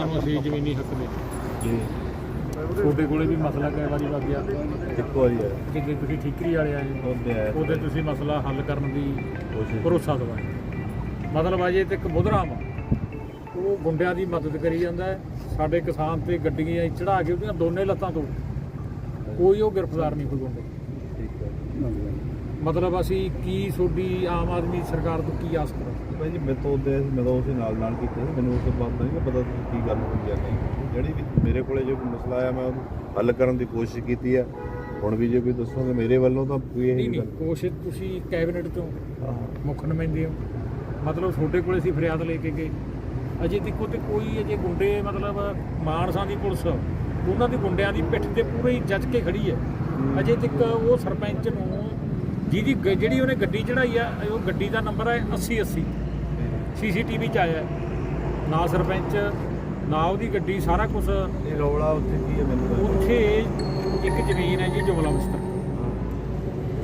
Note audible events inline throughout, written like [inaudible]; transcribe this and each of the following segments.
ਕਿਸਾਨਾਂ ਨੂੰ ਅਸੀਂ ਜ਼ਮੀਨੀ ਹੱਕ ਦੇ। ਜੀ। ਤੁਹਾਡੇ ਕੋਲੇ ਵੀ ਮਸਲਾ ਕਈ ਵਾਰੀ ਲੱਗ ਗਿਆ। ਇੱਕੋ ਵਾਰੀ ਹੈ ਜਿੱਦੇ ਤੁਸੀਂ ਠੀਕਰੀ ਵਾਲੇ ਆਏ ਉਹਦੇ ਆਇਆ। ਉਹਦੇ ਤੁਸੀਂ ਮਸਲਾ ਹੱਲ ਕਰਨ ਦੀ ਕੋਸ਼ਿਸ਼ ਭਰੋਸਾ ਦਵਾਇਆ। ਮਤਲਬ ਅਜੇ ਤੇ ਇੱਕ ਬੁਧਰਾਮ ਉਹ ਗੁੰਡਿਆਂ ਦੀ ਮਦਦ ਕਰੀ ਜਾਂਦਾ ਸਾਡੇ ਕਿਸਾਨ ਤੇ ਗੱਡੀਆਂ ਚੜਾ ਕੇ ਉਹਦੀਆਂ ਦੋਨੇ ਲੱਤਾਂ ਤੋੜ ਕੋਈ ਉਹ ਗ੍ਰਿਫਤਾਰ ਨਹੀਂ ਕੋਈ ਗੁੰਡੇ। ਠੀਕ ਹੈ। ਮਤਲਬ ਅਸੀਂ ਕੀ ਤੁਹਾਡੀ ਆਮ ਆਦਮੀ ਸਰਕਾਰ ਤੋਂ ਕੀ ਆਸ ਕਰਾਂ? ਭਾਈ ਜੀ ਮੈਂ ਤਾਂ ਉਹਦੇ ਮੈਂ ਤਾਂ ਉਸੇ ਨਾਲ ਨਾਲ ਕੀਤਾ ਸੀ। ਮੈਨੂੰ ਉਸ ਤੋਂ ਬਾਅਦ ਨਹੀਂ ਪਤਾ ਸੀ ਕੀ ਗੱਲ ਹੋਈ ਆ ਨਹੀਂ। ਜਿਹੜੀ ਵੀ ਮੇਰੇ ਕੋਲੇ ਜੋ ਮਸਲਾ ਆਇਆ ਮੈਂ ਉਹਨੂੰ ਹੱਲ ਕਰਨ ਦੀ ਕੋਸ਼ਿਸ਼ ਕੀਤੀ ਆ। ਹੁਣ ਵੀ ਜੇ ਕੋਈ ਦੱਸੋਗੇ ਮੇਰੇ ਵੱਲੋਂ ਤਾਂ ਕੋਈ ਨਹੀਂ ਇਹ ਨਹੀਂ ਗੱਲ। ਕੋਸ਼ਿਸ਼ ਤੁਸੀਂ ਕੈਬਨਿਟ ਤੋਂ। ਮੁੱਖ ਨੁਮਾਇੰਦੇ ਹੋ। ਮਤਲਬ ਤੁਹਾਡੇ ਕੋਲੇ ਅਸੀਂ ਫਰਿਆਦ ਲੈ ਕੇ ਗਏ। ਅਜੇ ਤੱਕ ਤੇ ਕੋਈ ਅਜੇ ਗੁੰਡੇ ਮਤਲਬ ਮਾਨਸਾਂ ਦੀ ਪੁਲਿਸ ਉਹਨਾਂ ਦੀ ਗੁੰਡਿਆਂ ਦੀ ਪਿੱਠ ਤੇ ਪੂਰੀ ਜੱਜ ਕੇ ਖੜੀ ਹੈ। ਅਜੇ ਤੱਕ ਉਹ ਸਰਪੰਚ ਨੂੰ ਜਿਹਦੀ ਗ- ਜਿਹੜੀ ਉਹਨੇ ਗੱਡੀ ਚੜਾਈ ਆ ਉਹ ਗੱਡੀ ਦਾ ਨੰਬਰ ਹੈ 80 80 ਸੀਸੀਟੀਵੀ ਚ ਆਇਆ ਹੈ। ਨਾ ਸਰਪੰਚ ਨਾ ਉਹਦੀ ਗੱਡੀ ਸਾਰਾ ਕੁਝ ਇਹ ਰੌਲਾ ਉੱਥੇ ਕੀ ਹੈ ਮੈਨੂੰ ਦੱਸੋ। ਉੱਥੇ ਇੱਕ ਜ਼ਮੀਨ ਹੈ ਜੀ ਜੁਮਲਾ ਮਸਤਰ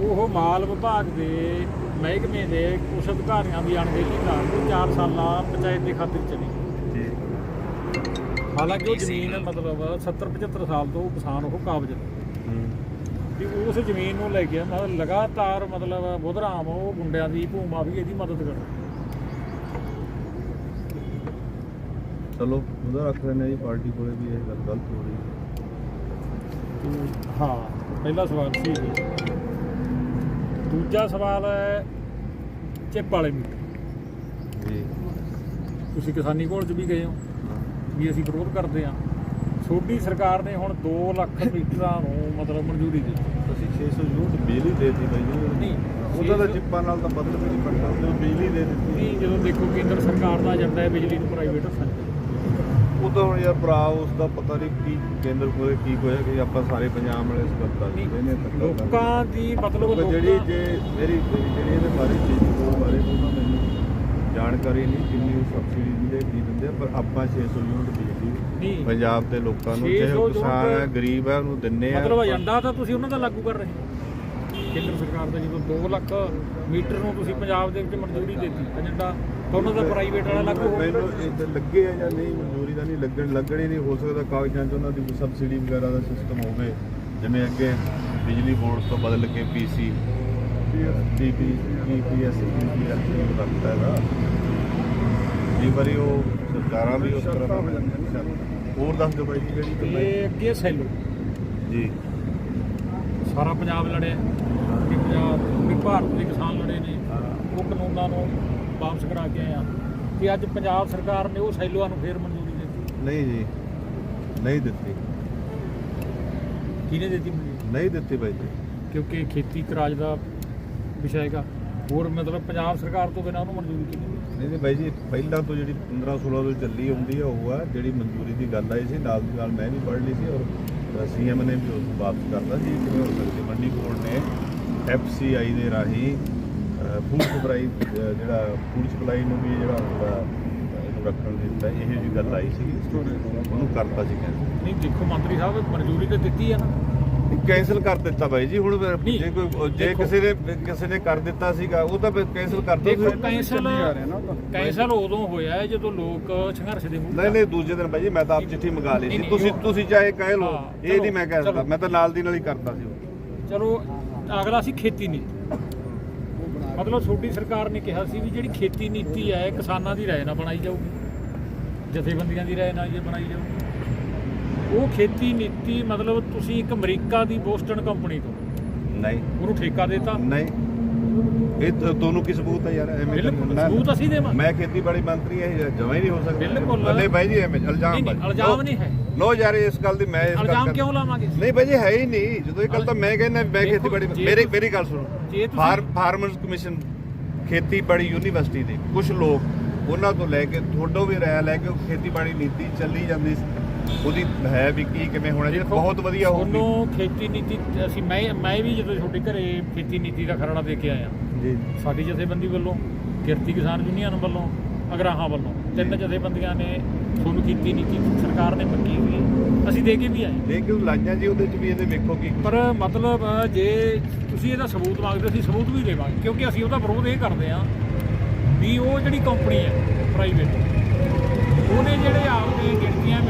ਉਹ ਮਾਲ ਵਿਭਾਗ ਦੇ ਮਹਿਕਮੇ ਦੇ ਕੁਝ ਅਧਿਕਾਰੀਆਂ ਦੀ ਅਣਗਹਿਲੀ ਕਾਰਨ ਉਹ 4 ਸਾਲਾਂ ਪੰਚਾਇਤ ਦੇ ਖਾਤੇ 'ਚ ਚਲੀ ਗਈ। ਜੀ ਹਾਲਾਂਕਿ ਉਹ ਜ਼ਮੀਨ ਮਤਲਬ 70 75 ਸਾਲ ਤੋਂ ਉਹ ਕਿਸਾਨ ਉਹ ਕਾਬਜ ਨੇ ਹੂੰ ਤੇ ਉਸ ਜ਼ਮੀਨ ਨੂੰ ਲੈ ਕੇ ਮਤਲਬ ਲਗਾਤਾਰ ਮਤਲਬ ਬੁਧਰਾਮ ਉਹ ਗੁੰਡਿਆਂ ਦੀ ਭੂਮਾ ਵੀ ਇਹਦੀ ਮਦਦ ਕਰ ਰਿਹਾ ਚਲੋ ਉਹਦਾ ਰੱਖ ਲੈਣੇ ਜੀ ਪਾਰਟੀ ਕੋਲੇ ਵੀ ਇਹ ਗੱਲ ਗਲਤ ਹੋ ਰਹੀ ਹੈ। ਤੇ ਹਾਂ ਪਹਿਲਾ ਸਵਾਲ ਸੀ ਇਹ। ਦੂਜਾ ਸਵਾਲ ਹੈ ਚਿੱਪ ਵਾਲੇ ਮੀਟਰ ਜੀ। ਤੁਸੀਂ ਕਿਸਾਨੀ ਕੋਲ ਚ ਵੀ ਗਏ ਹੋ। ਵੀ ਅਸੀਂ ਵਿਰੋਧ ਕਰਦੇ ਹਾਂ। ਛੋਟੀ ਸਰਕਾਰ ਨੇ ਹੁਣ 2 ਲੱਖ ਮੀਟਰਾਂ ਨੂੰ ਮਤਲਬ ਮਨਜ਼ੂਰੀ ਦੇ ਦਿੱਤੀ। ਅਸੀਂ 600 ਯੂਨਿਟ ਬਿਜਲੀ ਦੇ ਦਿੱਤੀ ਬਾਈ ਨਹੀਂ ਉਹਦਾ ਤਾਂ ਚਿੱਪਾਂ ਨਾਲ ਤਾਂ ਬਦਲ ਵੀ ਨਹੀਂ ਪੜਦਾ ਉਹ ਬਿਜਲੀ ਦੇ ਦਿੱਤੀ। ਨਹੀਂ ਜਦੋਂ ਦੇਖੋ ਕੇਂਦਰ ਸਰਕਾਰ ਦਾ ਏਜੰਡਾ ਹੈ ਬਿਜਲੀ ਨੂੰ ਪ੍ਰਾਈਵੇਟ ਹੱਥਾਂ 'ਚ ਉਹ ਤਾਂ ਹੁਣ ਯਾਰ ਭਰਾ ਉਸ ਦਾ ਪਤਾ ਨਹੀਂ ਕੀ ਕੇਂਦਰ ਕੋਲੇ ਕੀ ਹੋਇਆ ਕਿ ਆਪਾਂ ਸਾਰੇ ਪੰਜਾਬ ਵਾਲੇ ਇਸ ਗੱਲ ਦਾ ਨੇ ਲੋਕਾਂ ਦੀ ਮਤਲਬ ਜਿਹੜੀ ਜੇ ਮੇਰੀ ਜਿਹੜੀ ਇਹਦੇ ਬਾਰੇ ਚੀਜ਼ ਉਹ ਬਾਰੇ ਉਹਨਾਂ ਮੈਨੂੰ ਜਾਣਕਾਰੀ ਨਹੀਂ ਕਿੰਨੀ ਸਬਸਿਡੀ ਦਿੰਦੇ ਕੀ ਦਿੰਦੇ ਆ, ਪਰ ਆਪਾਂ 600 ਯੂਨਿਟ ਬਿਜਲੀ ਨਹੀਂ। ਪੰਜਾਬ ਦੇ ਲੋਕਾਂ ਨੂੰ 600 ਚਾਹੇ ਉਹ ਕਿਸਾਨ ਹੈ ਯੂਨਿਟ ਗਰੀਬ ਹੈ ਉਹਨੂੰ ਦਿੰਨੇ ਆ ਮਤਲਬ ਏਜੰਡਾ ਤਾਂ ਤੁਸੀਂ ਉਹਨਾਂ ਦਾ ਲਾਗੂ ਕਰ ਰਹੇ ਹੋ। ਕੇਂਦਰ ਸਰਕਾਰ ਦਾ ਜਦੋਂ 2 ਲੱਖ ਮੀਟਰ ਨੂੰ ਤੁਸੀਂ ਪੰਜਾਬ ਦੇ ਵਿੱਚ ਮਨਜ਼ੂਰੀ ਦੇ ਦਿੱਤੀ ਏਜੰਡਾ ਤਾਂ ਉਹਨਾਂ ਦਾ ਪ੍ਰਾਈਵੇਟ ਵਾਲਾ ਲਾਗੂ ਹੋ ਮੈਨੂੰ ਇਹ ਤਾਂ ਲੱਗੇ ਆ ਜਾਂ ਨਹੀਂ ਮਨਜ਼ੂਰੀ ਦਾ ਨਹੀਂ ਲੱਗਣ ਲੱਗਣ ਨਹੀਂ ਹੋ ਸਕਦਾ ਕਾਗਜ਼ਾਂ 'ਚ ਉਹਨਾਂ ਦੀ ਕੋਈ ਸਬਸਿਡੀ ਵਗੈਰਾ ਦਾ ਸਿਸਟਮ ਹੋਵੇ। ਜਿਵੇਂ ਅੱਗੇ ਬਿਜਲੀ ਬੋਰਡ ਤੋਂ ਬਦਲ ਕੇ ਪੀਸੀ ਹੈਗਾ ਵਾਰੀ ਉਹ ਸਰਕਾਰਾਂ ਵੀ ਉਸ ਤਰ੍ਹਾਂ ਦਾ ਹੋਰ ਦੱਸ ਦਿਓ ਬਾਈ ਜੀ। ਕਿਹੜੀ ਗੱਲ ਹੈ ਇਹ ਅੱਗੇ ਸੈਲੋ ਜੀ ਸਾਰਾ ਪੰਜਾਬ ਲੜਿਆ ਵੀ ਪੰਜਾਬ ਵੀ ਭਾਰਤ ਦੇ ਕਿਸਾਨ ਲੜੇ ਨੇ। ਉਹ ਕਾਨੂੰਨਾਂ ਨੂੰ ਵਾਪਸ ਕਰਾ ਕੇ ਆਏ ਆ। ਤੇ ਅੱਜ ਪੰਜਾਬ ਸਰਕਾਰ ਨੇ ਉਹ ਸੈਲੋਆਂ ਨੂੰ ਫੇਰ ਮਨਜ਼ੂਰੀ ਦਿੱਤੀ। ਨਹੀਂ ਜੀ। ਨਹੀਂ ਦਿੱਤੀ। ਕਿਹਨੇ ਦਿੱਤੀ ਮਨਜ਼ੂਰੀ? ਨਹੀਂ ਦਿੱਤੀ ਬਾਈ ਜੀ। ਕਿਉਂਕਿ ਖੇਤੀ ਕਰਾਜ ਦਾ ਵਿਸ਼ਾ ਹੈਗਾ। ਹੋਰ ਮਤਲਬ ਪੰਜਾਬ ਸਰਕਾਰ ਤੋਂ ਬਿਨਾਂ ਉਹਨੂੰ ਮਨਜ਼ੂਰੀ ਦਿੱਤੀ ਨਹੀਂ ਨਹੀਂ ਬਾਈ ਜੀ ਪਹਿਲਾਂ ਤੋਂ ਜਿਹੜੀ 15 16 ਤੋਂ ਚੱਲੀ ਆਉਂਦੀ ਆ ਉਹ ਆ ਜਿਹੜੀ ਮਨਜ਼ੂਰੀ ਦੀ ਗੱਲ ਆਈ ਸੀ ਨਾਲ ਦੀ ਨਾਲ ਮੈਂ ਵੀ ਪੜ੍ਹ ਲਈ ਸੀ ਔਰ ਸੀਐਮ ਨੇ ਵੀ ਉਸ ਵਾਪਸ ਕਰਤਾ ਸੀ ਕਿਵੇਂ ਹੋ ਸਕਦੀ ਮੰਡੀ ਬੋਰਡ ਨੇ ਐਫਸੀਆਈ ਦੇ ਰਾਹੀਂ ਫੂਡ ਸਪਲਾਈ ਜਿਹੜਾ ਫੂਡ ਸਪਲਾਈ ਨੂੰ ਵੀ ਜਿਹੜਾ ਹੁੰਦਾ ਰੱਖਣ ਦੀ ਦਿੱਤਾ ਇਹੋ ਜਿਹੀ ਗੱਲ ਆਈ ਸੀ। ਉਹਨੂੰ ਕਰਤਾ ਸੀ ਕੈਂਸਲ ਨਹੀਂ ਦੇਖੋ ਮੰਤਰੀ ਸਾਹਿਬ ਮਨਜ਼ੂਰੀ ਤੇ ਦਿੱਤੀ ਆ ਨਾ। ਕੈਂਸਲ ਕਰ ਦਿੱਤਾ ਬਾਈ ਜੀ ਹੁਣ ਫਿਰ ਨਹੀਂ, ਜੇ ਕੋਈ ਜੇ ਦੇਖੋ। ਕਿਸੇ ਨੇ ਕਿਸੇ ਨੇ ਕਰ ਦਿੱਤਾ ਸੀਗਾ ਉਹ ਤਾਂ ਕੈਂਸਲ ਕਰਤਾ ਦੇਖੋ ਸੀ। ਕੈਂਸਲ ਕੈਂਸਲ ਉਦੋਂ ਹੋਇਆ ਹੈ ਜਦੋਂ ਲੋਕ ਸੰਘਰਸ਼ ਦੇ ਮੂੰਹ ਨਹੀਂ ਨਹੀਂ ਦੂਜੇ ਦਿਨ ਭਾਈ ਜੀ ਮੈਂ ਤਾਂ ਆਪ ਚਿੱਠੀ ਮੰਗਾ ਲਈ ਨਹੀਂ, ਸੀ। ਨਹੀਂ, ਤੁਸੀਂ ਉਹ- ਤੁਸੀਂ ਚਾਹੇ ਕਹਿ ਲਓ ਹਾਂ, ਇਹ ਚਲੋ, ਨਹੀਂ ਮੈਂ ਕਹਿ ਸਕਦਾ। ਚਲੋ। ਮੈਂ ਤਾਂ ਨਾਲ ਦੀ ਨਾਲ ਹੀ ਕਰਤਾ ਸੀ ਉਹ। ਚਲੋ ਅਗਲਾ ਸੀ ਖੇਤੀ ਨੀਤੀ। ਮਤਲਬ ਛੋਟੀ ਸਰਕਾਰ ਨੇ ਕਿਹਾ ਸੀ ਵੀ ਜਿਹੜੀ ਖੇਤੀ ਨੀਤੀ ਹੈ ਕਿਸਾਨਾਂ ਦੀ ਰਾਏ ਨਾਲ ਬਣਾਈ ਜਾਊਗੀ। ਜਥੇਬੰਦੀਆਂ ਦੀ ਰਾਏ ਨਾਲ ਇਹ ਬਣਾਈ ਜਾਊਗੀ। ਉਹ ਖੇਤੀ ਨੀਤੀ ਮਤਲਬ ਤੁਸੀਂ ਇੱਕ ਅਮਰੀਕਾ ਦੀ ਬੋਸਟਨ ਕੰਪਨੀ ਤੋਂ ਨਹੀਂ। ਉਹਨੂੰ ਠੇਕਾ ਦੇਤਾ? ਨਹੀਂ। ਇਹ ਤਾਂ ਤੁਹਾਨੂੰ ਕੀ ਸਬੂਤ ਹੈ ਯਾਰ? ਐਵੇਂ ਬਿਲਕੁਲ ਸਬੂਤ ਅਸੀਂ ਦੇਵਾਂਗੇ ਮੈਂ ਖੇਤੀਬਾੜੀ ਮੰਤਰੀ ਇਹ ਜਮਾ ਹੀ ਨਹੀਂ ਹੋ ਸਕਦਾ। ਬਿਲਕੁਲ। ਬੱਲੇ ਭਾਈ ਜੀ ਐਵੇਂ ਇਲਜ਼ਾਮ ਨਹੀਂ ਨਹੀਂ ਭਾਈ। ਇਲਜ਼ਾਮ ਨਹੀਂ ਹੈ। ਲੋ ਯਾਰ ਇਸ ਗੱਲ ਦੀ ਮੈਂ ਇਸ ਗੱਲ ਇਲਜ਼ਾਮ ਕਰ- ਕਿਉਂ ਲਾਵਾਂਗੇ? ਨਹੀਂ ਭਾਈ ਜੀ ਹੈ ਹੀ ਨਹੀਂ। ਜਦੋਂ ਇਹ ਗੱਲ ਤਾਂ ਮੈਂ ਕਹਿੰਦਾ ਮੈਂ ਦੇਖੋ, ਖੇਤੀਬਾੜੀ ਜੇ ਮੇਰੀ ਤੁਸੀਂ- ਮੇਰੀ ਗੱਲ ਸੁਣੋ। ਤੁਸੀਂ- ਫਾਰਮਰਸ ਕਮਿਸ਼ਨ ਖੇਤੀਬਾੜੀ ਯੂਨੀਵਰਸਿਟੀ ਦੇ ਕੁਝ ਲੋਕ ਉਹਨਾਂ ਤੋਂ ਲੈ ਕੇ ਤੁਹਾਡੋਂ ਵੀ ਰਾਇ ਲੈ ਕੇ ਉਹ ਖੇਤੀਬਾੜੀ ਨੀਤੀ ਚੱਲੀ ਜਾਂਦੀ ਸੀ। ਉਹਦੀ ਹੈ ਵੀ ਕੀ ਕਿਵੇਂ ਹੋਣਾ ਚਾਹੀਦਾ ਬਹੁਤ ਵਧੀਆ ਹੋਊਗੀ। ਤੁਹਾਨੂੰ ਖੇਤੀ ਨੀਤੀ ਅਸੀਂ ਮੈਂ ਮੈਂ ਵੀ ਜਦੋਂ ਤੁਹਾਡੇ ਘਰੇ ਖੇਤੀ ਨੀਤੀ ਦਾ ਖਰੜਾ ਦੇ ਕੇ ਆਇਆ। ਜੀ। ਸਾਡੀ ਜਥੇਬੰਦੀ ਵੱਲੋਂ ਕਿਰਤੀ ਕਿਸਾਨ ਯੂਨੀਅਨ ਵੱਲੋਂ ਅਗਰਾਹਾਂ ਵੱਲੋਂ ਤਿੰਨ ਜਥੇਬੰਦੀਆਂ ਨੇ ਤੁਹਾਨੂੰ ਕੀਤੀ ਨੀਤੀ ਸਰਕਾਰ ਨੇ ਮੰਗੀ ਹੋਈ। ਅਸੀਂ ਦੇ ਕੇ ਵੀ ਆਏ। ਲੇਕਿਨ ਲਾਈਆਂ ਜੀ ਉਹਦੇ ਚ ਵੀ ਇਹਦੇ ਵੇਖੋ ਕੀ ਪਰ ਮਤਲਬ ਜੇ ਤੁਸੀਂ ਇਹਦਾ ਸਬੂਤ ਮੰਗਦੇ ਅਸੀਂ ਸਬੂਤ ਵੀ ਦੇਵਾਂਗੇ ਕਿਉਂਕਿ ਅਸੀਂ ਉਹਦਾ ਵਿਰੋਧ ਇਹ ਕਰਦੇ ਹਾਂ ਵੀ ਉਹ ਜਿਹੜੀ ਕੰਪਨੀ ਹੈ ਪ੍ਰਾਈਵੇਟ ਉਹਨੇ ਜਿਹੜੇ ਆਪਦੇ ਗਿਣਤੀਆਂ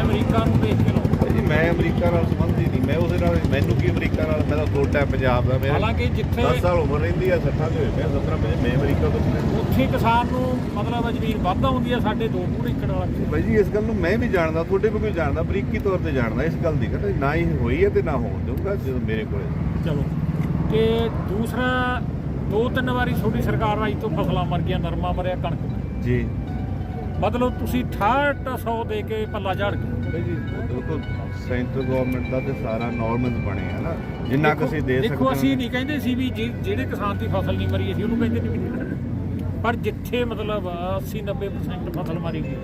ਅਮਰੀਕਾ ਨੂੰ ਦੇਖ ਕੇ ਲਾਉਂਦੇ ਜੀ ਮੈਂ ਅਮਰੀਕਾ ਨਾਲ ਸੰਬੰਧੀ ਨਹੀਂ ਮੈਂ ਉਹਦੇ ਨਾਲ ਮੈਨੂੰ ਕੀ ਅਮਰੀਕਾ ਨਾਲ ਮੈਂ ਤਾਂ ਛੋਟਾ ਪੰਜਾਬ ਦਾ ਮੇਰਾ ਹਾਲਾਂਕਿ ਜਿੱਥੇ 10 ਸਾਲ ਉਮਰ ਰਹਿੰਦੀ ਆ 60 ਦੇ ਹੋਏ ਮੈਂ 17 ਮੈਂ ਮੈਂ ਅਮਰੀਕਾ ਤੋਂ ਉੱਥੇ। ਕਿਸਾਨ ਨੂੰ ਮਤਲਬ ਜ਼ਮੀਨ ਵੱਧ ਆਉਂਦੀ ਆ ਸਾਡੇ ਦੋ ਪੂਰੇ ਏਕੜ ਵਾਲਾ ਬਾਈ ਜੀ ਇਸ ਗੱਲ ਨੂੰ ਮੈਂ ਵੀ ਜਾਣਦਾ ਤੁਹਾਡੇ ਵੀ ਜਾਣਦਾ ਬਰੀਕੀ ਤੌਰ ਤੇ ਜਾਣਦਾ ਇਸ ਗੱਲ ਦੀ ਕਹਿੰਦਾ ਨਾ ਹੀ ਹੋਈ ਹੈ ਤੇ ਨਾ ਹੋਣ ਦਊਗਾ ਜਦੋਂ ਮੇਰੇ ਕੋਲੇ। ਚਲੋ ਤੇ ਦੂਸਰਾ ਦੋ ਤਿੰਨ ਵਾਰੀ ਛੋਟੀ ਸਰਕਾਰ ਆਈ ਤੋਂ ਫਸਲਾਂ ਮਰ ਗਈਆਂ ਨਰਮਾ ਮਰਿਆ ਕਣਕ। ਜੀ। ਮਤਲਬ ਤੁਸੀਂ 6800 ਦੇ ਕੇ ਪੱਲਾ ਝਾੜ ਗਏ ਜੀ ਦੇਖੋ ਸੈਂਟਰ ਗਵਰਨਮੈਂਟ ਦਾ ਤੇ ਸਾਰਾ ਨਾਰਮਲ ਬਣਿਆ ਨਾ। ਜਿੰਨਾ ਕੁ ਅਸੀਂ ਦੇ ਸਕਦੇ ਦੇਖੋ ਅਸੀਂ ਨਹੀਂ ਕਹਿੰਦੇ ਸੀ ਵੀ ਜੇ- ਜਿਹੜੇ ਕਿਸਾਨ ਦੀ ਫਸਲ ਨਹੀਂ ਮਰੀ ਅਸੀਂ ਉਹਨੂੰ ਕਹਿੰਦੇ ਨਹੀਂ ਵੀ ਨਹੀਂ। ਪਰ ਜਿੱਥੇ ਮਤਲਬ 80 90% ਫਸਲ ਮਾਰੀ ਗਈ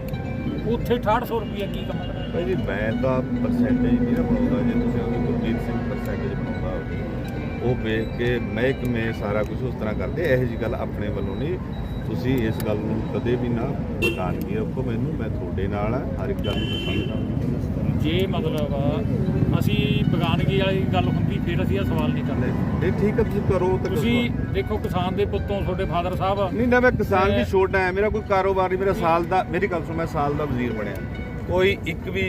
ਉੱਥੇ 6800 ਰੁਪਏ ਕੀ ਕੰਮ ਕਰਨਾ? ਭਾਈ ਜੀ ਮੈਂ ਤਾਂ ਪਰਸੈਂਟੇਜ ਨਹੀਂ ਨਾ ਬਣਾਉਂਦਾ। ਜੇ ਤੁਸੀਂ ਉਹਦੀ ਗੁਰਜੀਤ ਸਿੰਘ ਪਰਸੈਂਟੇਜ ਬਣਾਉਂਦਾ ਹੋਵੇ। ਉਹ ਵੇਖ ਕੇ ਮਹਿਕਮੇ ਸਾਰਾ ਕੁਝ ਉਸ ਤਰ੍ਹਾਂ ਕਰਦੇ। ਇਹੋ ਜੀ ਗੱਲ ਆਪਣੇ ਵੱਲੋਂ ਨਹੀਂ। ਤੁਸੀਂ ਇਸ ਗੱਲ ਨੂੰ ਕਦੇ ਵੀ ਨਾ ਬਤਾਨਗੀ ਰੱਖੋ ਮੈਨੂੰ ਮੈਂ ਤੁਹਾਡੇ ਨਾਲ ਆ ਹਰ ਇੱਕ ਗੱਲ ਨੂੰ ਸਮਝਦਾ ਜੇ ਮਤਲਬ ਅਸੀਂ ਬਗਾਨਗੀ ਵਾਲੀ ਗੱਲ ਹੁੰਦੀ ਫਿਰ ਅਸੀਂ ਇਹ ਸਵਾਲ ਨਹੀਂ ਕਰਦੇ। ਨਹੀਂ ਠੀਕ ਹੈ ਤੁਸੀਂ ਕਰੋ ਤੇ ਤੁਸੀਂ ਦੇਖੋ ਕਿਸਾਨ ਦੇ ਪੁੱਤੋਂ ਤੁਹਾਡੇ ਫਾਦਰ ਸਾਹਿਬ ਨਹੀਂ ਨਾ ਮੈਂ ਕਿਸਾਨ ਵੀ ਮੈਂ- ਛੋਟਾ ਹੈ ਮੇਰਾ ਕੋਈ ਕਾਰੋਬਾਰ ਨਹੀਂ ਮੇਰਾ ਸਾਲ ਦਾ ਮੇਰੀ ਗੱਲ ਸੁਣ ਮੈਂ ਸਾਲ ਦਾ ਵਜ਼ੀਰ ਬਣਿਆ। ਕੋਈ ਇੱਕ ਵੀ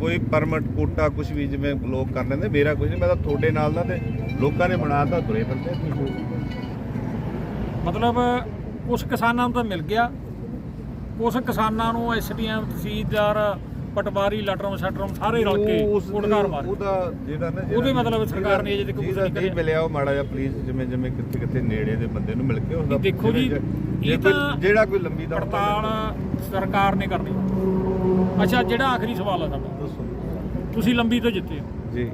ਕੋਈ ਪਰਮਿਟ ਕੋਟਾ ਕੁਝ ਵੀ ਜਿਵੇਂ ਲੋਕ ਕਰ ਲੈਂਦੇ ਮੇਰਾ ਕੁਝ ਨਹੀਂ ਮੈਂ ਤਾਂ ਤੁਹਾਡੇ ਨਾਲ ਦਾ ਤੇ ਲੋਕਾਂ ਨੇ ਬਣਾਤਾ ਤੁਰੇ ਫਿਰਦੇ ਮਤਲਬ ਕੁਝ ਕਿਸਾਨਾਂ ਨੂੰ ਤਾਂ ਮਿਲ ਗਿਆ। ਕੁਝ ਕਿਸਾਨਾਂ ਨੂੰ ਐਸਡੀਐਮ ਤਹਿਸੀਲਦਾਰ ਪਟਵਾਰੀ ਲਟਰਮ ਸ਼ਟਰਮ ਸਾਰੇ ਰਲ ਕੇ ਉਸ ਉਡਕਾਰ ਮਾਰ। ਉਹਦਾ ਜਿਹੜਾ ਨਾ ਉਹਦੇ ਮਤਲਬ ਸਰਕਾਰ ਨੇ ਅਜੇ ਤੱਕ ਜਿਹਦਾ ਨਹੀਂ ਕਰਿਆ। ਮਿਲਿਆ ਉਹ ਮਾੜਾ ਜਿਹਾ ਪਲੀਜ਼ ਜਿਵੇਂ ਜਿਵੇਂ ਕਿੱਥੇ ਕਿੱਥੇ ਨੇੜੇ ਦੇ ਬੰਦੇ ਨੂੰ ਮਿਲ ਕੇ ਉਹਦਾ ਦੇਖੋ ਜੀ, ਇਹ ਤਾਂ ਜਿਹੜਾ ਕੋਈ ਲੰਬੀ ਦੌੜ ਪੜਤਾਲ ਸਰਕਾਰ ਨੇ ਕਰਨੀ। ਅੱਛਾ ਜਿਹੜਾ ਆਖਰੀ ਸਵਾਲ ਹੈ ਸਾਡਾ ਦੱਸੋ। ਤੁਸੀਂ ਲੰਬੀ ਤੋਂ ਜਿੱਤੇ ਹੋ। ਜੀ।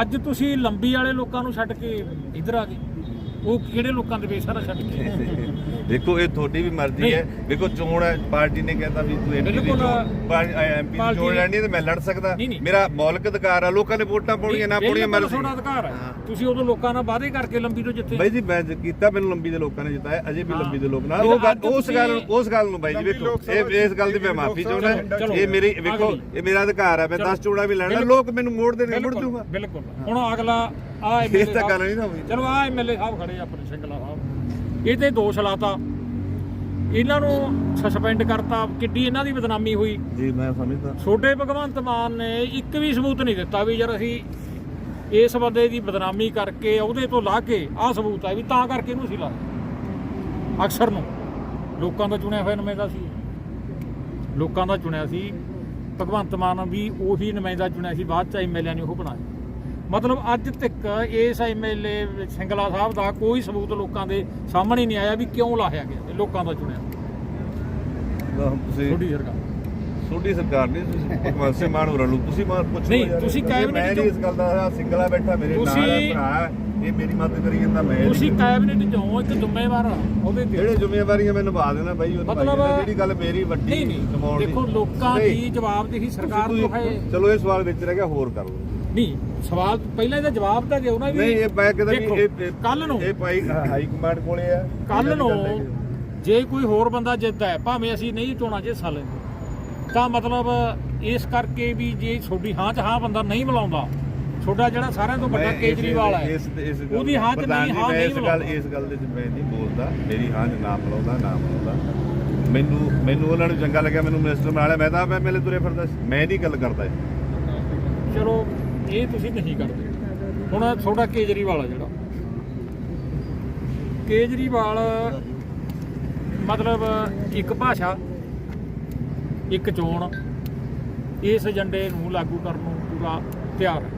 ਅੱਜ ਤੁਸੀਂ ਲੰਬੀ ਵਾਲੇ ਲੋਕਾਂ ਨੂੰ ਛੱਡ ਕੇ ਇੱਧਰ ਆ ਗਏ। ਉਹ ਕਿਹੜੇ ਲੋਕਾਂ ਦੇ ਵੇਸਾਰਾ ਛੱਡ ਕੇ [laughs] ਦੇਖੋ ਇਹ ਤੁਹਾਡੀ ਵੀ ਮਰਜ਼ੀ। ਹੈ ਦੇਖੋ ਚੋਣ ਹੈ ਪਾਰਟੀ ਨੇ ਕਹਿੰਦਾ ਵੀ ਤੂੰ ਐਮਪੀ ਦੀ ਬਿਲਕੁਲ, ਐਮਪੀ ਦੀ ਚੋਣ ਹੈ ਤੇ ਮੈਂ ਲੜ ਸਕਦਾ। ਮੇਰਾ ਮੌਲਿਕ ਅਧਿਕਾਰ ਆ ਲੋਕਾਂ ਨੇ ਵੋਟਾਂ ਪਾਉਣੀਆਂ ਨਾ ਪਾਉਣੀਆਂ ਮਰਜ਼ੀ ਤੁਹਾਡਾ ਅਧਿਕਾਰ ਹੈ। ਤੁਸੀਂ ਉਦੋਂ ਲੋਕਾਂ ਨਾਲ ਵਾਅਦੇ ਕਰਕੇ ਲੰਬੀ ਤੋਂ ਜਿੱਤੇ ਬਾਈ ਜੀ ਮੈਂ ਕੀਤਾ ਮੈਨੂੰ ਲੰਬੀ ਦੇ ਲੋਕਾਂ ਨੇ ਜਿਤਾਇਆ ਅਜੇ ਵੀ। ਲੰਬੀ ਦੇ ਲੋਕ ਨਾਲ ਉਹ ਉਸ ਗੱਲ ਉਸ ਗੱਲ ਨੂੰ ਬਾਈ ਜੀ ਵੇਖੋ ਇਹ ਇਸ ਗੱਲ ਦੀ ਮੈਂ ਮਾਫੀ ਚਾਹੁੰਦਾ ਇਹ ਮੇਰੀ ਵੇਖੋ। ਇਹ ਮੇਰਾ ਅਧਿਕਾਰ ਹੈ ਮੈਂ ਚਲੋ। 10 ਚੋਣਾਂ ਵੀ ਲੜਨਾ ਬਿਲਕੁਲ। ਲੋਕ ਮੈਨੂੰ ਮੋੜ ਦੇਣਗੇ ਮੁੜ ਜੂਗਾ ਬਿਲਕੁਲ ਹੁਣ ਅਗਲਾ ਆ ਇਸ ਤਾਂ ਗੱਲ ਨਹੀਂ ਨਾ ਹੋਈ। ਚਲੋ ਆ ਐਮਐਲਏ ਸਾਹਿਬ ਖੜੇ ਆ ਆਪਣੇ ਸਿੰਗਲਾ ਸਾਹਿਬ। ਇਹ ਤੇ ਦੋਸ਼ ਲਾਤਾ। ਇਹਨਾਂ ਨੂੰ ਸਸਪੈਂਡ ਕਰਤਾ। ਕਿੱਡੀ ਇਹਨਾਂ ਦੀ ਬਦਨਾਮੀ ਹੋਈ। ਜੀ ਮੈਂ ਸਮਝਦਾ। ਛੋਟੇ ਭਗਵੰਤ ਮਾਨ ਨੇ ਇੱਕ ਵੀ ਸਬੂਤ ਨਹੀਂ ਦਿੱਤਾ ਵੀ ਯਾਰ ਅਸੀਂ ਇਸ ਬੰਦੇ ਦੀ ਬਦਨਾਮੀ ਕਰਕੇ ਉਹਦੇ ਤੋਂ ਲਾ ਕੇ ਆਹ ਸਬੂਤ ਹੈ ਵੀ ਤਾਂ ਕਰਕੇ ਇਹਨੂੰ ਅਸੀਂ ਲਾਇਆ। ਅਕਸਰ ਨੂੰ। ਲੋਕਾਂ ਦਾ ਚੁਣਿਆ ਹੋਇਆ ਨੁਮਾਇੰਦਾ ਸੀ। ਲੋਕਾਂ ਦਾ ਚੁਣਿਆ ਸੀ। ਭਗਵੰਤ ਮਾਨ ਵੀ ਉਹੀ ਨੁਮਾਇੰਦਾ ਚੁਣਿਆ ਸੀ। ਬਾਅਦ ਚ ਐਮਐਲਏ ਨੇ ਉਹ ਬਣਾਇਆ। ਮਤਲਬ ਅੱਜ ਤੱਕ ਇਸ ਐਮਐਲਏ ਸਿੰਗਲਾ ਸਾਹਿਬ ਦਾ ਕੋਈ ਸਬੂਤ ਲੋਕਾਂ ਦੇ ਸਾਹਮਣੇ ਨਹੀਂ ਆਇਆ ਵੀ ਕਿਉਂ ਲਾਇਆ ਗਿਆ ਲੋਕਾਂ ਦਾ ਚੁਣਿਆ ਤੁਸੀਂ ਛੋਟੀ ਸਰਕਾਰ ਛੋਟੀ ਸਰਕਾਰ ਨਹੀਂ ਤੁਸੀਂ ਭਗਵੰਤ ਸਿੰਘ ਮਾਨ ਹੋਰਾਂ ਨੂੰ ਤੁਸੀਂ ਮਾਨ ਪੁੱਛੋ ਨਹੀਂ। ਤੁਸੀਂ cabinet ਮੈਂ ਇਸ ਗੱਲ ਦਾ ਸਿੰਗਲਾ ਬੈਠਾ ਮੇਰੇ ਨਾਲ ਹੈ ਤੁਸੀਂ- ਭਰਾ ਹੈ, ਇਹ ਮੇਰੀ ਮਦਦ ਕਰੀ ਜਾਂਦਾ ਮੈਂ ਤੁਸੀਂ ਨਹੀਂ। ਕੈਬਨਿਟ ਚੋਂ ਇੱਕ ਜ਼ਿੰਮੇਵਾਰ ਉਹਦੇ ਤੇ ਜਿਹੜੇ ਜ਼ਿੰਮੇਵਾਰੀਆਂ ਮੈਂ ਨਿਭਾ ਦੇਣਾ ਬਾਈ ਉਹ ਨਿਭਾਈ ਮਤਲਬ- ਜਾਣਾ। ਜਿਹੜੀ ਗੱਲ ਮੇਰੀ ਵੱਡੀ ਨਹੀਂ ਨਹੀਂ ਕਮਾਉਣ ਦੀ ਦੇਖੋ ਲੋਕਾਂ ਨਹੀਂ, ਦੀ ਜਵਾਬਦੇਹੀ ਸਰਕਾਰ ਤੁਸੀਂ- ਤੋਂ ਹੈ ਚਲੋ ਇਹ ਸਵਾਲ ਵਿੱਚ ਰਹਿ ਗਿਆ ਹੋਰ ਕਰ ਲਓ ਨਹੀਂ ਸਵਾਲ ਪਹਿਲਾਂ ਇਹਦਾ ਜਵਾਬ ਤਾਂ ਦਿਓ ਨਾ ਵੀ ਨਹੀਂ ਇਹ ਮੈਂ ਕਹਿੰਦਾ ਵੀ ਇਹ ਕੱਲ ਨੂੰ ਇਹ ਭਾਈ ਹਾਈ ਕਮਾਂਡ ਕੋਲੇ ਆ ਕੱਲ ਨੂੰ ਜੇ ਕੋਈ ਹੋਰ ਬੰਦਾ ਜਿੱਤਦਾ ਹੈ ਭਾਵੇਂ ਅਸੀਂ ਨਹੀਂ ਚੋਣਾਂ 'ਚ ਹਿੱਸਾ ਲੈਂਦੇ ਤਾਂ ਮਤਲਬ ਇਸ ਕਰਕੇ ਵੀ ਜੇ ਤੁਹਾਡੀ ਹਾਂ 'ਚ ਹਾਂ ਬੰਦਾ ਨਹੀਂ ਮਿਲਾਉਂਦਾ ਤੁਹਾਡਾ ਜਿਹੜਾ ਸਾਰਿਆਂ ਤੋਂ ਵੱਡਾ ਕੇਜਰੀਵਾਲ ਹੈ ਉਹਦੀ ਹਾਂ 'ਚ ਨਹੀਂ ਜੀ, ਹਾਂ ਨਹੀਂ ਇਸ ਗੱਲ ਇਸ ਗੱਲ ਦੇ ਵਿੱਚ ਮੈਂ ਨਹੀਂ ਬੋਲਦਾ ਮੇਰੀ ਹਾਂ 'ਚ ਨਾਮ ਮਿਲਾਉਂਦਾ ਨਾਮ ਮਿਲਾਉਂਦਾ ਮੈਨੂੰ ਮੈਨੂੰ ਉਹਨਾਂ ਨੂੰ ਚੰਗਾ ਲੱਗਿਆ ਮੈਨੂੰ ਮਿਨਿਸਟਰ ਬਣਾ ਲਿਆ ਮੈਂ ਤਾਂ ਮੇਲੇ ਤੁਰੇ ਫਿਰਦਾ। ਮੈਂ ਨਹੀਂ ਗੱਲ ਕਰਦਾ। ਚਲੋ ਇਹ ਤੁਸੀਂ ਨਹੀਂ ਕਰਦੇ। ਹੁਣ ਤੁਹਾਡਾ ਕੇਜਰੀਵਾਲ ਆ ਜਿਹੜਾ। ਕੇਜਰੀਵਾਲ ਮਤਲਬ ਇੱਕ ਭਾਸ਼ਾ ਇੱਕ ਚੋਣ ਇਸ ਏਜੰਡੇ ਨੂੰ ਲਾਗੂ ਕਰਨ ਨੂੰ ਪੂਰਾ ਤਿਆਰ ਹੈ।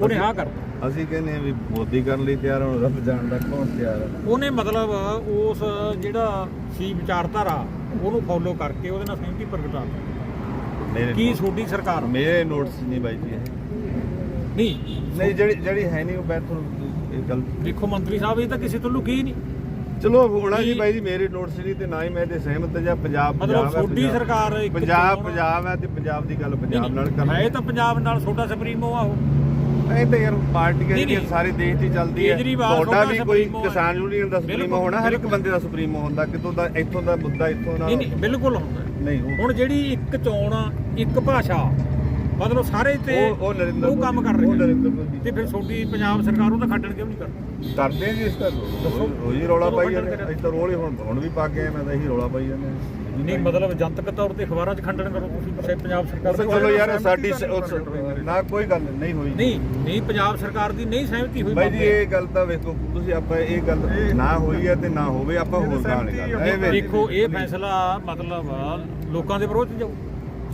ਉਹਨੇ ਹਾਂ ਕਰਤਾ। ਅਸੀਂ ਕਹਿੰਦੇ ਹਾਂ ਵੀ ਮੋਦੀ ਕਰਨ ਲਈ ਤਿਆਰ ਹੁਣ ਰੱਬ ਜਾਣਦਾ ਕੌਣ ਤਿਆਰ ਹੈ ਉਹਨੇ ਮਤਲਬ ਉਸ ਜਿਹੜਾ ਸੀ ਵਿਚਾਰਧਾਰਾ ਉਹਨੂੰ ਫੋਲੋ ਕਰਕੇ ਉਹਦੇ ਨਾਲ ਸਹਿਮਤੀ ਪ੍ਰਗਟਾ ਕੀ ਛੋਟੀ ਸਰਕਾਰ? ਮੇਰੇ ਨੋਟਸ ਨਹੀਂ ਬਾਈ ਜੀ ਇਹ। ਨਹੀਂ ਨਹੀਂ ਜਿਹੜੀ ਜਿਹੜੀ ਹੈ ਨਹੀਂ ਉਹ ਮੈਂ ਤੁਹਾਨੂੰ ਇਹ ਗੱਲ ਦੇਖੋ ਮੰਤਰੀ ਸਾਹਿਬ ਇਹ ਤਾਂ ਕਿਸੇ ਤੋਂ ਲੁਕੀ ਨਹੀਂ ਚਲੋ ਹੋਣਾ ਜੀ ਬਾਈ ਜੀ ਮੇਰੇ ਨੋਟਸ ਨਹੀਂ ਤੇ ਨਾ ਹੀ ਮੈਂ ਤੇ ਸਹਿਮਤ ਜਾਂ ਪੰਜਾਬ ਮਤਲਬ ਪੰਜਾਬ ਹੈ, ਛੋਟੀ ਪੰਜਾਬ- ਸਰਕਾਰ ਇੱਕ ਪੰਜਾਬ ਪੰਜਾਬ ਹੈ ਤੇ ਪੰਜਾਬ ਦੀ ਗੱਲ ਪੰਜਾਬ ਨਾਲ ਕਰ ਹੈ ਤਾਂ ਪੰਜਾਬ ਨਾਲ ਛੋਟਾ ਸੁਪਰੀਮੋ ਆ ਉਹ ਇਹ ਤਾਂ ਯਾਰ ਪਾਰਟੀਆਂ ਨਹੀਂ, ਜਿਹੜੀਆਂ ਨਹੀਂ। ਸਾਰੇ ਦੇਸ਼ ਦੀ ਚੱਲਦੀ ਹੈ ਕੇਜਰੀਵਾਲ ਤੁਹਾਡਾ ਤੁਹਾਡਾ ਵੀ ਕੋਈ ਸੁਪਰੀਮੋ ਹੈ। ਕਿਸਾਨ ਯੂਨੀਅਨ ਦਾ ਸੁਪਰੀਮੋ ਬਿਲਕੁਲ, ਹੋਣਾ ਹਰ ਇੱਕ ਬਿਲਕੁਲ। ਬੰਦੇ ਦਾ ਸੁਪਰੀਮੋ ਹੁੰਦਾ ਕਿਤੋਂ ਦਾ ਇੱਥੋਂ ਦਾ ਮੁੱਦਾ ਇੱਥੋਂ ਦਾ ਨਹੀਂ ਨਹੀਂ ਬਿਲਕੁਲ ਹੁੰਦਾ। ਨਹੀਂ ਉਹ- ਹੁਣ ਜਿਹੜੀ ਇੱਕ ਚੋਣ ਆ, ਇੱਕ ਭਾਸ਼ਾ ਮਤਲਬ ਸਾਰੇ ਤੇ ਉਹ ਉਹ ਨਰਿੰਦਰ ਉਹ ਕੰਮ ਕਰ ਰਹੇ ਉਹ ਨੇ। ਨਰਿੰਦਰ ਮੋਦੀ। ਤੇ ਫਿਰ ਛੋਟੀ ਪੰਜਾਬ ਸਰਕਾਰ ਉਹ ਤਾਂ ਖੱਟਣ ਕਿਉਂ ਨਹੀਂ ਕਰਦੀ? ਕਰਦੇ ਜੀ ਇਸ ਤਰ੍ਹਾਂ। ਰੋਜ਼ ਰੌਲਾ ਪਾਈ ਜਾਂਦੇ। ਅਸੀਂ ਤਾਂ ਰੋਲ ਹੀ ਹੁਣ ਹੁਣ ਵੀ ਪਾ ਕੇ ਆਏ, ਮੈਂ ਤਾਂ ਇਹੀ ਰੌਲਾ ਪਾਈ ਜਾਂਦੇ ਨਹੀਂ ਮਤਲਬ ਜਨਤਕ ਤੌਰ ਤੇ ਅਖਬਾਰਾਂ 'ਚ ਖੰਡਨ ਕਰੋ ਤੁਸੀਂ ਪ- ਪੰਜਾਬ ਸਰਕਾਰ ਦਾ ਚਲੋ ਯਾਰ ਸਾਡੀ ਸ- ਨਾ ਕੋਈ ਗੱਲ ਨਹੀਂ ਹੋਈ। ਨਹੀਂ ਨਹੀਂ ਪੰਜਾਬ ਸਰਕਾਰ ਦੀ ਨਹੀਂ ਸਹਿਮਤੀ ਹੋਈ ਬਾਈ ਜੀ ਮਾਮਲੇ। ਇਹ ਗੱਲ ਤਾਂ ਵੇਖੋ ਤੁਸੀਂ ਆਪਾਂ ਇਹ ਗੱਲ ਨਾ ਹੋਈ ਹੈ ਤੇ ਨਾ ਹੋਵੇ ਆਪਾਂ ਹੋਰ ਗੱਲ ਐਵੇਂ ਦੇਖੋ ਇਹ ਫੈਸਲਾ ਮਤਲਬ ਲੋਕਾਂ ਦੇ ਵਿਰੋਧ 'ਚ ਜਾਊ।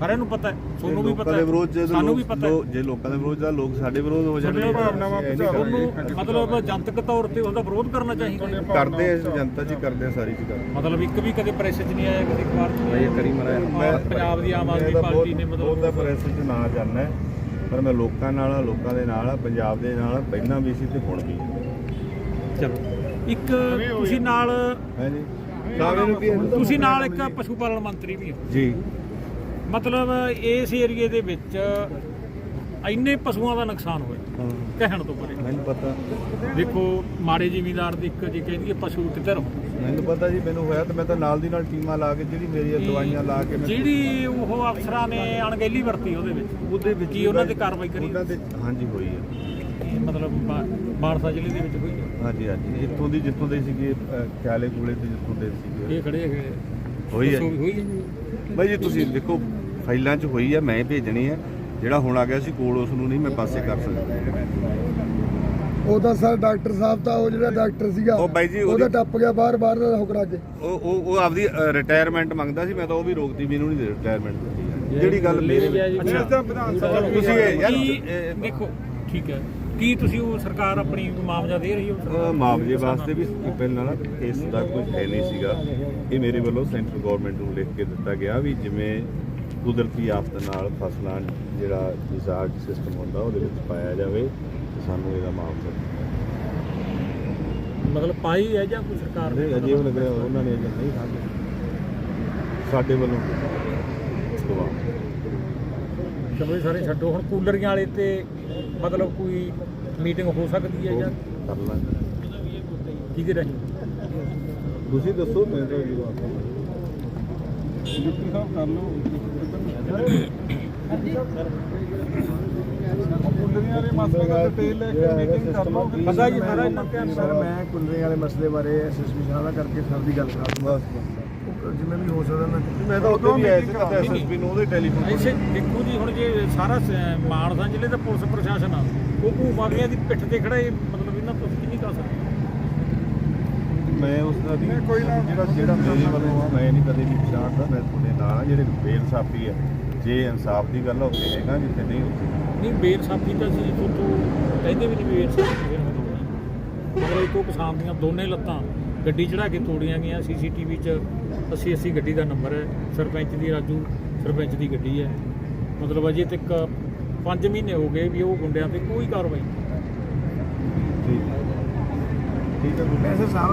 ਸਾਰਿਆਂ ਨੂੰ ਪਤਾ ਹੈ ਤੁਹਾਨੂੰ ਵੀ ਪਤਾ ਹੈ ਸਾਨੂੰ ਵੀ ਪਤਾ ਹੈ। ਜੇ ਲੋਕਾਂ ਦੇ ਵਿਰੋਧ ਦਾ ਲੋਕ ਸਾਡੇ ਵਿਰੋਧ ਹੋ ਜਾਣਗੇ ਸਾਡੇ ਭਾਵਨਾਵਾਂ ਅਸੀਂ ਇਹ ਨਹੀਂ ਉਹਨੂੰ ਕਰਦੇ। ਮਤਲਬ ਜਨਤਕ ਤੌਰ ਤੇ ਉਹਦਾ ਵਿਰੋਧ ਕਰਨਾ ਚਾਹੀਦਾ। ਕਰਦੇ ਆ, ਜਨਤਾ ਜੀ ਕਰਦੇ ਆ, ਸਾਰੀ ਚੀਜ਼ ਮਤਲਬ ਇੱਕ ਵੀ ਕਦੇ ਪ੍ਰੈਸ 'ਚ ਨਹੀਂ ਆਇਆ ਕਦੇ ਅਖਬਾਰ 'ਚ ਨਹੀਂ ਆਇਆ। ਕਰੀ ਔਰ ਪੰਜਾਬ ਦੀ ਆਮ ਆਦਮੀ ਪਾਰਟੀ ਨੇ ਉਹਦਾ ਮਤਲਬ ਪ੍ਰੈਸ ਚ ਨਾ ਜਾਣਾ ਪਰ ਮੈਂ ਲੋਕਾਂ ਨਾਲ ਆ ਲੋਕਾਂ ਦੇ ਨਾਲ ਆ ਪੰਜਾਬ ਦੇ ਨਾਲ ਪਹਿਲਾਂ ਵੀ ਸੀ ਤੇ ਹੁਣ ਵੀ ਚਲੋ। ਇੱਕ ਤੁਸੀਂ ਨਾਲ ਹੈ ਜੀ? ਸਾਵੇਂ ਨੂੰ ਕੀ ਹੈ? ਤੁਸੀਂ ਨਾਲ ਇੱਕ ਪਸ਼ੂ ਪਾਲਣ ਮੰਤਰੀ ਵੀ ਹੋ। ਜੀ। ਮਤਲਬ ਇਸ ਏਰੀਏ ਦੇ ਵਿੱਚ ਇੰਨੇ ਪਸ਼ੂਆਂ ਦਾ ਨੁਕਸਾਨ ਹੋਇਆ ਹਾਂ, ਕਹਿਣ ਤੋਂ ਪਰੇ। ਮੈਨੂੰ ਪਤਾ। ਦੇਖੋ ਮਾੜੇ ਜ਼ਿਮੀਂਦਾਰ ਦੀ ਇੱਕ ਜੇ ਕਹਿੰਦੀ ਪਸ਼ੂ ਕਿੱਧਰ ਮੈਨੂੰ ਪਤਾ ਜੀ ਮੈਨੂੰ ਹੋਇਆ ਤੇ ਮੈਂ ਤਾਂ ਨਾਲ ਦੀ ਨਾਲ ਟੀਮਾਂ ਲਾ ਕੇ ਜਿਹੜੀ ਮੇਰੀਆਂ ਦਵਾਈਆਂ ਲਾ ਕੇ ਜਿਹੜੀ ਉਹ ਅਫਸਰਾਂ ਨੇ ਅਣਗਹਿਲੀ ਵਰਤੀ ਉਹਦੇ ਵਿੱਚ ਉਹਦੇ ਵਿੱਚ ਕੀ ਉਹਨਾਂ ਤੇ ਕਾਰਵਾਈ ਕਰੀ? ਉਹਨਾਂ ਤੇ ਹਾਂਜੀ ਹੋਈ ਹੈ ਮਤਲਬ ਮਾਨਸਾ ਜ਼ਿਲ੍ਹੇ ਦੇ ਵਿੱਚ ਹੋਈ ਹੈ ਹਾਂਜੀ ਹਾਂਜੀ। ਜਿੱਥੋਂ ਦੀ ਜਿੱਥੋਂ ਦੇ ਸੀਗੇ ਖਿਆਲੇ ਕੋਲੇ ਤੇ ਜਿੱਥੋਂ ਦੇ ਸੀਗੇ। ਇਹ ਖੜੇ ਹੋਈ ਹੈ ਹੈ ਬਾਈ ਜੀ ਤੁਸੀਂ ਦੇਖੋ ਫਾਈਲਾਂ 'ਚ ਹੋਈ ਹੈ ਮੈਂ ਭੇਜਣੀ ਹੈ ਜਿਹੜਾ ਹੁਣ ਆ ਗਿਆ ਸੀ ਕੋਲ ਉਸ ਨੂੰ ਨਹੀਂ ਮੈਂ ਪਾਸੇ ਕਰ ਸਕਦਾ। ਉਹਦਾ ਸਰ ਡਾਕਟਰ ਸਾਹਿਬ ਤਾਂ ਉਹ ਜਿਹੜਾ ਡਾਕਟਰ ਸੀਗਾ ਉਹ ਬਾਈ ਜੀ ਉਹਦੀ- ਟੱਪ ਗਿਆ ਬਾਹਰ ਬਾਹਰ ਦਾ ਹੁਕੜਾ ਕੇ। ਉਹ ਉਹ ਉਹ ਆਪਦੀ ਰਿਟਾਇਰਮੈਂਟ ਮੰਗਦਾ ਸੀ ਮੈਂ ਤਾਂ ਉਹ ਵੀ ਰੋਕਦੀ ਮੈਨੂੰ ਨਹੀਂ ਰਿਟਾਇਰਮੈਂਟ ਦਿੱਤੀ ਜਿਹੜੀ ਗੱਲ ਮੇਰੇ ਵਿੱਚ ਅੱਛਾ। ਤੁਸੀਂ ਇਹ ਯਾਰ ਕੀ- ਇਹ- ਦੇਖੋ ਠੀਕ ਹੈ। ਕੀ ਤੁਸੀਂ ਉਹ ਸਰਕਾਰ ਆਪਣੀ ਮੁਆਵਜ਼ਾ ਦੇ ਰਹੀ ਹੋ? ਮੁਆਵਜ਼ੇ ਵਾਸਤੇ ਵੀ ਪਹਿਲਾਂ ਨਾ ਇਸ ਦਾ ਕੋਈ ਹੈ ਨਹੀਂ ਸੀਗਾ ਇਹ ਮੇਰੇ ਵੱਲੋਂ ਸੈਂਟਰ ਗਵਰਨਮੈਂਟ ਨੂੰ ਲਿਖ ਕੇ ਦਿੱਤਾ ਗਿਆ ਵੀ ਜਿਵੇਂ ਕੁਦਰਤੀ ਆਫਤ ਨਾਲ ਫਸਲਾਂ ਜਿਹੜਾ ਰਿਜ਼ਾਰਟ ਸਿਸਟਮ ਹੁੰਦਾ ਉਹਦੇ ਵਿੱਚ ਪਾਇਆ ਜਾਵੇ ਤੇ ਸਾਨੂੰ ਇਹਦਾ ਮੁਆਵਜ਼ਾ ਮਤਲਬ ਪਾਈ ਹੈ ਜਾਂ ਕੋਈ ਸਰਕਾਰ ਨੇ ਨਹੀਂ ਅਜੇ ਉਹ ਲੱਗ ਰਿਹਾ ਉਹਨਾਂ ਨੇ ਅਜੇ ਨਹੀਂ ਖਾਧੇ। ਸਾਡੇ ਵੱਲੋਂ ਦੁਆ ਚਲੋ ਇਹ ਸਾਰੇ ਛੱਡੋ। ਹੁਣ ਕੂਲਰੀਆਂ ਵਾਲੇ ਤੇ ਮਤਲਬ ਕੋਈ ਮੀਟਿੰਗ ਹੋ ਸਕਦੀ ਹੈ ਜਾਂ? ਕਰ ਲਾਂਗੇ। ਕਿਹਦੇ ਰਹੀ ਤੁਸੀਂ ਦੱਸੋ ਮੈਂ ਤਾਂ ਡਿਪਟੀ ਸਾਹਿਬ ਕਰ ਲਓ। ਪਤਾ ਜੀ ਸਾਰਾ ਇਹਨਾਂ ਧਿਆਨ ਸਰ ਮੈਂ ਕੁੰਡਲੀਆਂ ਵਾਲੇ ਮਸਲੇ ਬਾਰੇ ਐਸਐਸਪੀ ਸਾਹਿਬ ਨਾਲ ਕਰਕੇ ਸਰ ਦੀ ਗੱਲ ਕਰ ਦੂੰਗਾ। ਉਹ ਜਿਵੇਂ ਵੀ ਹੋ ਸਕਦਾ ਮੈਂ ਮੈਂ ਤਾਂ ਉੱਥੇ ਵੀ ਆਇਆ ਸੀ ਤਾਂ ਐਸਐਸਪੀ ਨੂੰ ਉਹਦੇ ਟੈਲੀਫੋਨ ਐਸੇ ਦੇਖੋ ਜੀ ਹੁਣ ਜੇ ਸਾਰਾ ਮਾਨਸਾ ਜ਼ਿਲ੍ਹੇ ਦਾ ਪੁਲਿਸ ਪ੍ਰਸ਼ਾਸਨ ਆ ਉਹ ਭੂਮਾਵੀਆਂ ਦੀ ਪਿੱਠ ਤੇ ਖੜਾ ਇਹ ਮਤਲਬ ਇਹਨਾਂ ਤੋਂ ਕੀ ਨਹੀਂ ਕਰ ਸਕਦੇ? ਮੈਂ ਉਸ ਦਾ ਵੀ ਜਿਹੜਾ ਜਿਹੜਾ ਮੇਰੇ ਵੱਲੋਂ ਆ ਮੈਂ ਨਹੀਂ ਕਦੇ ਵੀ ਪਛਾਣਦਾ ਮੈਂ ਤੁਹਾਡੇ ਨਾਲ ਆ ਜਿਹੜੇ ਬੇਇਨਸਾਫੀ ਹੈ ਜੇ ਇਨਸਾਫ ਦੀ ਗੱਲ ਆ ਉੱਥੇ ਹੈਗਾ ਜਿੱਥੇ ਨਹੀਂ ਉੱਥੇ ਨਹੀਂ। ਬੇਇਨਸਾਫੀ ਤਾਂ ਸੀ ਤੋਂ ਤੋਂ ਕਹਿੰਦੇ ਵੀ ਨਹੀਂ ਬੇਇਨਸਾਫੀ ਫਿਰ ਹੋਣੀ। ਮਤਲਬ ਇੱਕੋ ਕਿਸਾਨ ਦੀਆਂ ਦੋਨੇ ਲੱਤਾਂ ਗੱਡੀ ਚੜਾ ਕੇ ਤੋੜੀਆਂ ਗਈਆਂ ਸੀਸੀਟੀਵੀ 'ਚ 80 80 ਗੱਡੀ ਦਾ ਨੰਬਰ ਹੈ ਸਰਪੰਚ ਦੀ ਰਾਜੂ ਸਰਪੰਚ ਦੀ ਗੱਡੀ ਹੈ। ਮਤਲਬ ਅਜੇ ਤੱਕ 5 ਮਹੀਨੇ ਹੋ ਗਏ ਵੀ ਉਹ ਗੁੰਡਿਆਂ ਤੇ ਕੋਈ ਕਾਰਵਾਈ ਨਹੀਂ। ਠੀਕ। ਹੈ ਠੀਕ ਹੈ ਸਾਹਿਬ